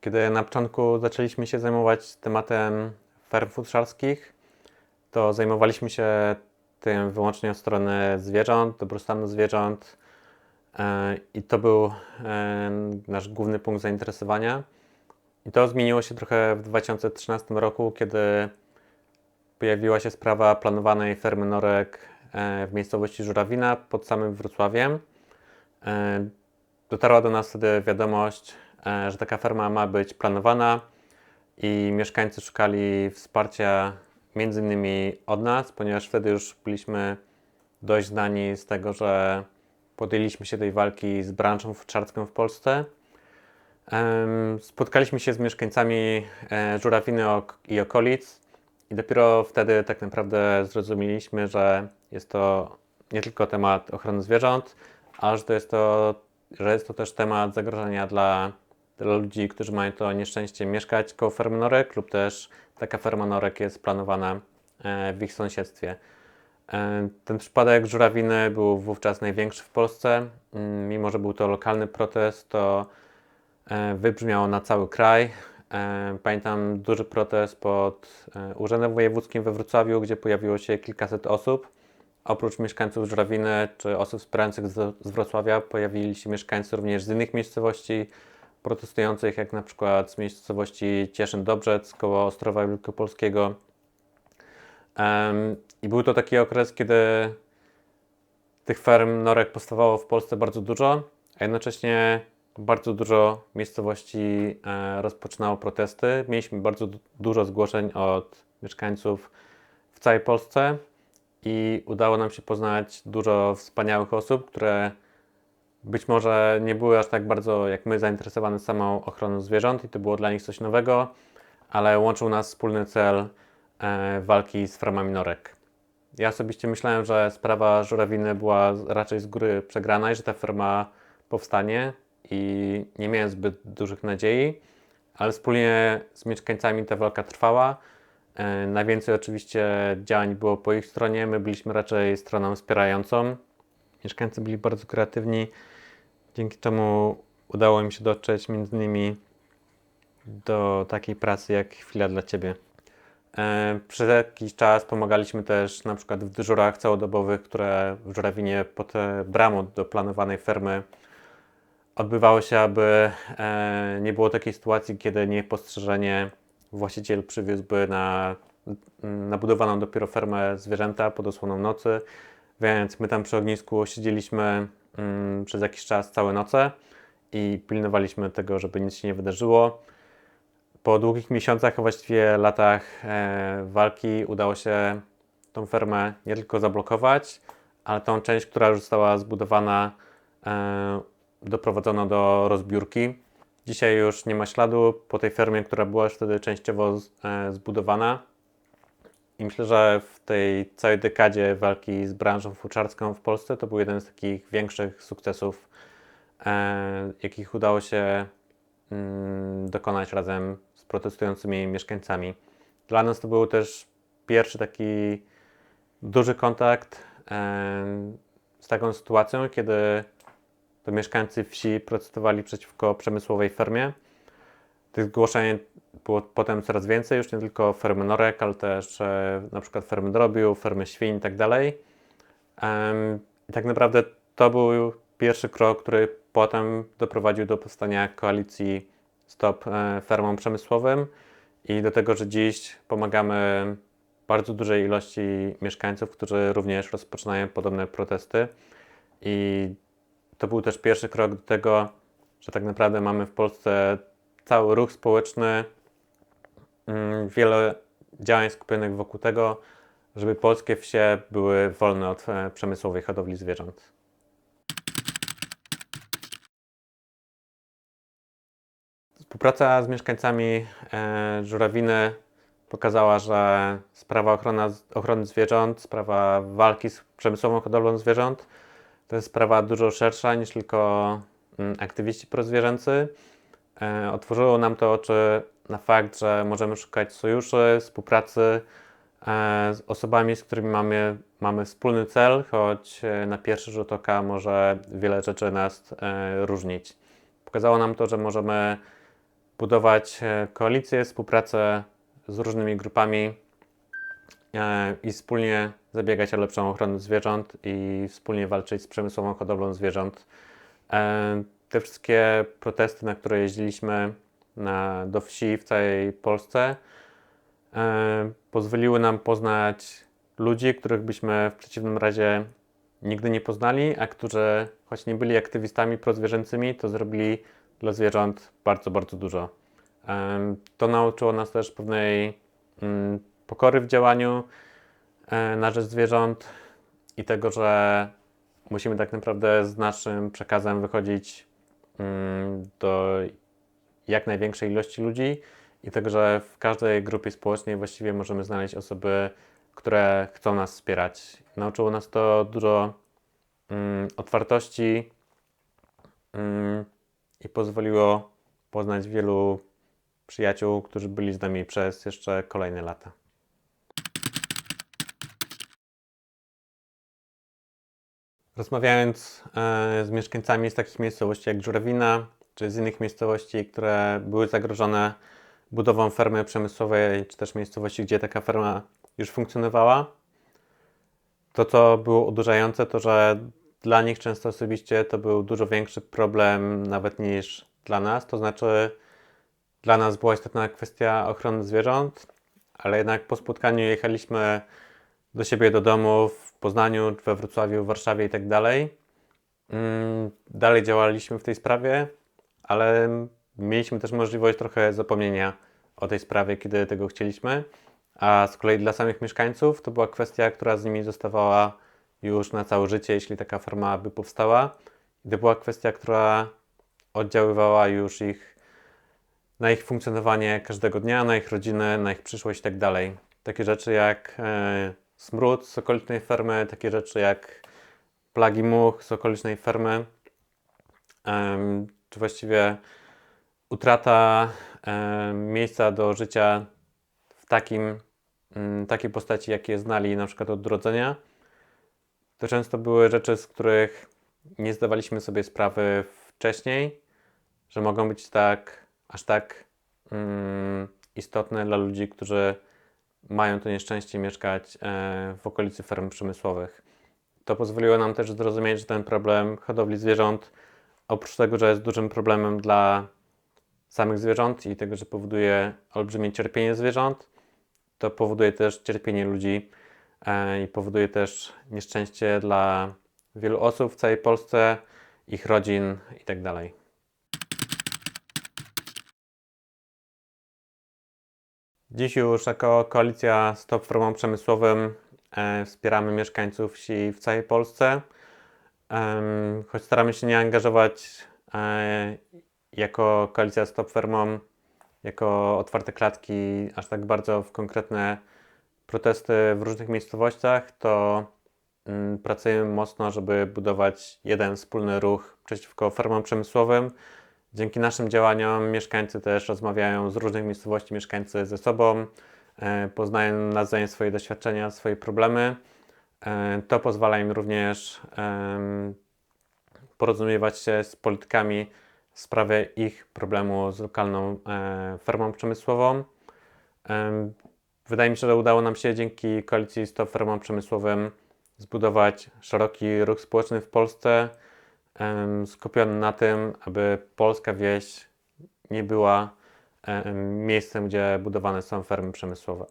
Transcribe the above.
Kiedy na początku zaczęliśmy się zajmować tematem ferm futrzarskich, to zajmowaliśmy się tym wyłącznie od strony zwierząt, dobrostanu zwierząt e, i to był e, nasz główny punkt zainteresowania. I to zmieniło się trochę w 2013 roku, kiedy pojawiła się sprawa planowanej fermy norek e, w miejscowości Żurawina pod samym Wrocławiem. Dotarła do nas wtedy wiadomość, że taka ferma ma być planowana i mieszkańcy szukali wsparcia między innymi od nas, ponieważ wtedy już byliśmy dość znani z tego, że podjęliśmy się tej walki z branżą futrzarską w Polsce. Spotkaliśmy się z mieszkańcami e, Żurawiny i okolic i dopiero wtedy tak naprawdę zrozumieliśmy, że jest to nie tylko temat ochrony zwierząt, ale że to jest to, że jest to też temat zagrożenia dla, dla ludzi, którzy mają to nieszczęście mieszkać koło fermy norek lub też taka ferma norek jest planowana e, w ich sąsiedztwie. E, Ten przypadek żurawiny był wówczas największy w Polsce. Mm, Mimo, że był to lokalny protest, to e, wybrzmiało na cały kraj. Pamiętam duży protest pod Urzędem Wojewódzkim we Wrocławiu, gdzie pojawiło się kilkaset osób. Oprócz mieszkańców Żurawiny czy osób wspierających z Wrocławia, pojawili się mieszkańcy również z innych miejscowości protestujących, jak na przykład z miejscowości Cieszyn-Dobrzec koło Ostrowa Wielkopolskiego. I był to taki okres, kiedy tych ferm norek powstawało w Polsce bardzo dużo, a jednocześnie bardzo dużo miejscowości e, rozpoczynało protesty. Mieliśmy bardzo du- dużo zgłoszeń od mieszkańców w całej Polsce i udało nam się poznać dużo wspaniałych osób, które być może nie były aż tak bardzo jak my zainteresowane samą ochroną zwierząt i to było dla nich coś nowego, ale łączył nas wspólny cel e, walki z farmami norek. Ja osobiście myślałem, że sprawa żurawiny była raczej z góry przegrana i że ta firma powstanie i nie miałem zbyt dużych nadziei, ale wspólnie z mieszkańcami ta walka trwała. E, Najwięcej oczywiście działań było po ich stronie, my byliśmy raczej stroną wspierającą. Mieszkańcy byli bardzo kreatywni, dzięki czemu udało im się dotrzeć między innymi do takiej pracy jak Chwila dla Ciebie. E, Przez jakiś czas pomagaliśmy też na przykład w dyżurach całodobowych, które w Żurawinie pod e, bramą do planowanej fermy odbywało się, aby e, nie było takiej sytuacji, kiedy niepostrzeżenie właściciel przywiózłby na nabudowaną dopiero fermę zwierzęta pod osłoną nocy, więc my tam przy ognisku siedzieliśmy mm, przez jakiś czas całe noce i pilnowaliśmy tego, żeby nic się nie wydarzyło. Po długich miesiącach, a właściwie latach e, walki udało się tą fermę nie tylko zablokować, ale tą część, która już została zbudowana, e, doprowadzono do rozbiórki. Dzisiaj już nie ma śladu po tej fermie, która była już wtedy częściowo z, e, zbudowana. I myślę, że w tej całej dekadzie walki z branżą fuczarską w Polsce to był jeden z takich większych sukcesów, e, jakich udało się mm, dokonać razem z protestującymi mieszkańcami. Dla nas to był też pierwszy taki duży kontakt e, z taką sytuacją, kiedy to mieszkańcy wsi protestowali przeciwko przemysłowej fermie. Tych zgłoszeń było potem coraz więcej, już nie tylko fermy norek, ale też e, na przykład fermy drobiu, fermy świń i tak dalej. I tak naprawdę to był pierwszy krok, który potem doprowadził do powstania koalicji Stop e, Fermom Przemysłowym i do tego, że dziś pomagamy bardzo dużej ilości mieszkańców, którzy również rozpoczynają podobne protesty. I to był też pierwszy krok do tego, że tak naprawdę mamy w Polsce cały ruch społeczny, mm, wiele działań skupionych wokół tego, żeby polskie wsie były wolne od e, przemysłowej hodowli zwierząt. Współpraca z mieszkańcami e, Żurawiny pokazała, że sprawa ochrona, ochrony zwierząt, sprawa walki z przemysłową hodowlą zwierząt to jest sprawa dużo szersza niż tylko mm, aktywiści prozwierzęcy. E, Otworzyło nam to oczy na fakt, że możemy szukać sojuszy, współpracy e, z osobami, z którymi mamy, mamy wspólny cel, choć e, na pierwszy rzut oka może wiele rzeczy nas różnić. Pokazało nam to, że możemy budować koalicję, współpracę z różnymi grupami i wspólnie zabiegać o lepszą ochronę zwierząt i wspólnie walczyć z przemysłową hodowlą zwierząt. Te wszystkie protesty, na które jeździliśmy na, do wsi w całej Polsce, e, pozwoliły nam poznać ludzi, których byśmy w przeciwnym razie nigdy nie poznali, a którzy, choć nie byli aktywistami prozwierzęcymi, to zrobili dla zwierząt bardzo, bardzo dużo. Em, To nauczyło nas też pewnej mm, pokory w działaniu e, na rzecz zwierząt i tego, że musimy tak naprawdę z naszym przekazem wychodzić do jak największej ilości ludzi i tego, że w każdej grupie społecznej właściwie możemy znaleźć osoby, które chcą nas wspierać. Nauczyło nas to dużo mm, otwartości mm, i pozwoliło poznać wielu przyjaciół, którzy byli z nami przez jeszcze kolejne lata. Rozmawiając e, z mieszkańcami z takich miejscowości jak Żurawina, czy z innych miejscowości, które były zagrożone budową fermy przemysłowej, czy też miejscowości, gdzie taka ferma już funkcjonowała, to co było uderzające, to że dla nich często osobiście to był dużo większy problem nawet niż dla nas. To znaczy, dla nas była istotna kwestia ochrony zwierząt, ale jednak po spotkaniu jechaliśmy do siebie do domu w Poznaniu, we Wrocławiu, w Warszawie i tak dalej. Mm, Dalej działaliśmy w tej sprawie, ale mieliśmy też możliwość trochę zapomnienia o tej sprawie, kiedy tego chcieliśmy. A z kolei dla samych mieszkańców to była kwestia, która z nimi zostawała już na całe życie, jeśli taka farma by powstała. To była kwestia, która oddziaływała już ich na ich funkcjonowanie każdego dnia, na ich rodzinę, na ich przyszłość i tak dalej. Takie rzeczy jak e, smród z okolicznej fermy, takie rzeczy jak plagi much z okolicznej fermy, czy właściwie utrata miejsca do życia w takim, mm, takiej postaci, jakie znali na przykład od urodzenia, to często były rzeczy, z których nie zdawaliśmy sobie sprawy wcześniej, że mogą być tak, aż tak mm, istotne dla ludzi, którzy mają to nieszczęście mieszkać e, w okolicy ferm przemysłowych. To pozwoliło nam też zrozumieć, że ten problem hodowli zwierząt, oprócz tego, że jest dużym problemem dla samych zwierząt i tego, że powoduje olbrzymie cierpienie zwierząt, to powoduje też cierpienie ludzi e, i powoduje też nieszczęście dla wielu osób w całej Polsce, ich rodzin itd. Dziś już jako koalicja Stop Formom Przemysłowym e, wspieramy mieszkańców wsi w całej Polsce. Em, choć staramy się nie angażować e, jako koalicja Stop Fermom, jako otwarte klatki, aż tak bardzo w konkretne protesty w różnych miejscowościach, to mm, pracujemy mocno, żeby budować jeden wspólny ruch przeciwko fermom przemysłowym. Dzięki naszym działaniom mieszkańcy też rozmawiają z różnych miejscowości, mieszkańcy ze sobą, e, poznają nawzajem swoje doświadczenia, swoje problemy. E, To pozwala im również porozumiewać się z politykami w sprawie ich problemu z lokalną e, fermą przemysłową. Em, Wydaje mi się, że udało nam się dzięki koalicji Stop Fermom Przemysłowym zbudować szeroki ruch społeczny w Polsce, skupiony na tym, aby polska wieś nie była em, miejscem, gdzie budowane są fermy przemysłowe.